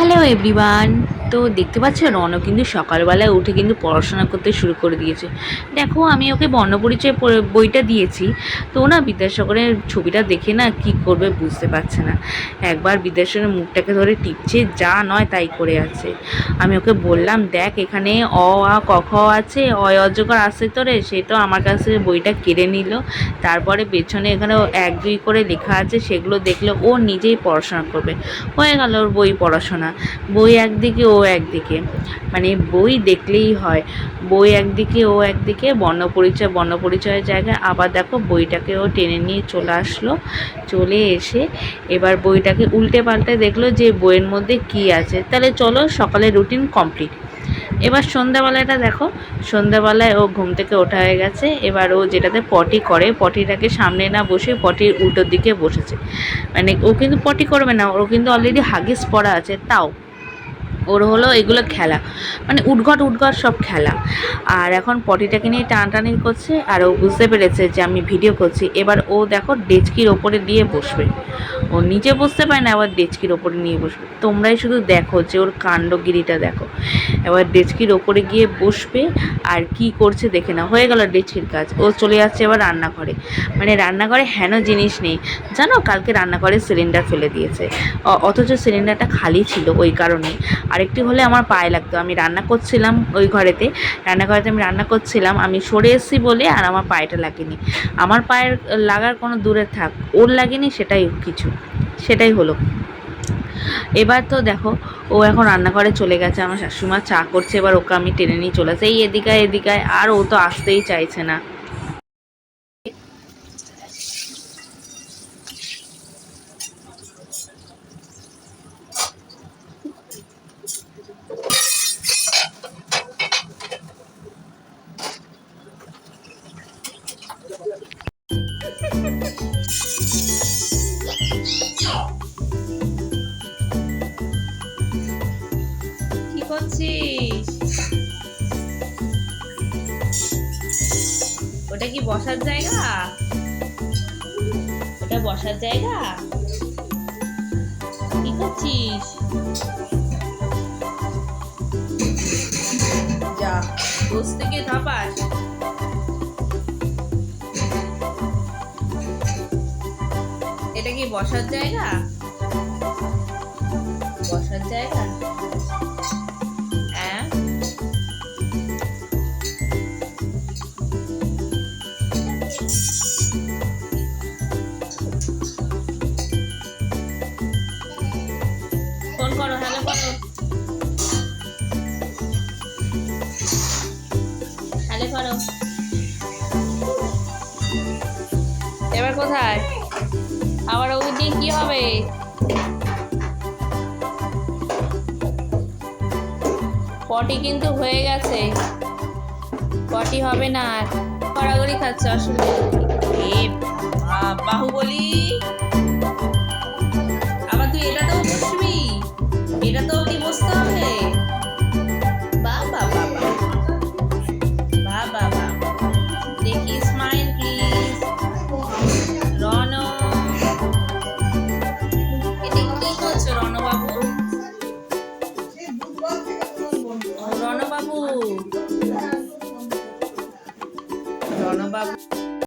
Hello everyone তো দেখতে পাচ্ছ রণ কিন্তু সকালবেলায় উঠে কিন্তু পড়াশোনা করতে শুরু করে দিয়েছে। দেখো, আমি ওকে বর্ণপরিচয় বইটা দিয়েছি। তো না, বিদ্যাসাগরের ছবিটা দেখে না কি করবে বুঝতে পারছে না। একবার বিদ্যাসাগরের মুখটাকে ধরে টিপছে, যা নয় তাই করে আছে। আমি ওকে বললাম, দেখ, এখানে অ, আ, ক, খ আছে, অয়, অজগর আছে তোরে? সে তো আমার কাছে বইটা কেড়ে নিল। তারপরে পেছনে এখানে এক, দুই করে লেখা আছে, সেগুলো দেখলে ও নিজেই পড়াশোনা করবে। হয়ে গেল ওর বই পড়াশোনা। বই একদিকে ও একদিকে। মানে বই দেখলেই হয়। বই একদিকে, ও একদিকে, বর্ণপরিচয়, বর্ণপরিচয়ের জায়গায়। আবার দেখো, বইটাকে ও টেনে নিয়ে চলে আসলো। চলে এসে এবার বইটাকে উল্টে পাল্টে দেখল যে বইয়ের মধ্যে কি আছে। তাহলে চলো সকালের রুটিন কমপ্লিট এবার সন্ধ্যাবেলাটা দেখো। সন্ধ্যাবেলায় ও ঘুম থেকে ওঠা হয়ে গেছে। এবার ও যেটাতে পটি করে, পটিটাকে সামনে না বসে পটির উল্টোর দিকে বসেছে। মানে ও কিন্তু পটি করবে না ওর কিন্তু অলরেডি হাগিস পড়া আছে, তাও। ওর হলো এগুলো খেলা। মানে উদ্ঘট উদ্ঘট সব খেলা। আর এখন পটিটাকে নিয়ে টানাটানি করছে আর ও বুঝতে পেরেছে যে আমি ভিডিও করছি। এবার ও দেখো ডেচকির ওপরে দিয়ে বসবে। ও নিজে বসতে পারে না আবার ডেচকির ওপরে নিয়ে বসবে। তোমরাই শুধু দেখো যে ওর কাণ্ডগিরিটা দেখো। এবার ডেচকির ওপরে গিয়ে বসবে আর কি করছে দেখে না হয়ে গেল ডেচকির কাজ। ও চলে যাচ্ছে এবার রান্নাঘরে। মানে রান্নাঘরে হেন জিনিস নেই। জানো, কালকে রান্নাঘরে সিলিন্ডার ফেলে দিয়েছে। অথচ সিলিন্ডারটা খালি ছিল ওই কারণে। আরেকটি হলে আমার পায়ে লাগতো। আমি রান্না করছিলাম ওই ঘরেতে। রান্নাঘরেতে আমি রান্না করছিলাম। আমি সরে এসেছি বলে আর আমার পায়েটা লাগেনি। আমার পায়ের লাগার কোনো দূরে থাক। ওর লাগেনি সেটাই কিছু। সেটাই হলো। এবার তো দেখো, ও এখন রান্নাঘরে চলে গেছে, আমার শাশুড়িমা চা করছে, এবার ওকে আমি টেনে নিয়ে চলে আসে। এই এদিকায় এদিকায় আর ও তো আসতেই চাইছে না। কি ওটা কি বসার জায়গা? ওটা বসার জায়গা? কি করছিস? যা, দোষ থেকে ধাপাস এটা কি বসার জায়গা? বসার জায়গা? এবার কোথায়? আবার ওই দিন কি হবে? পটি কিন্তু হয়ে গেছে। পটি হবে না। আর। গড়াগড়ি খাচ্ছে অসুবিধা বাহুবলী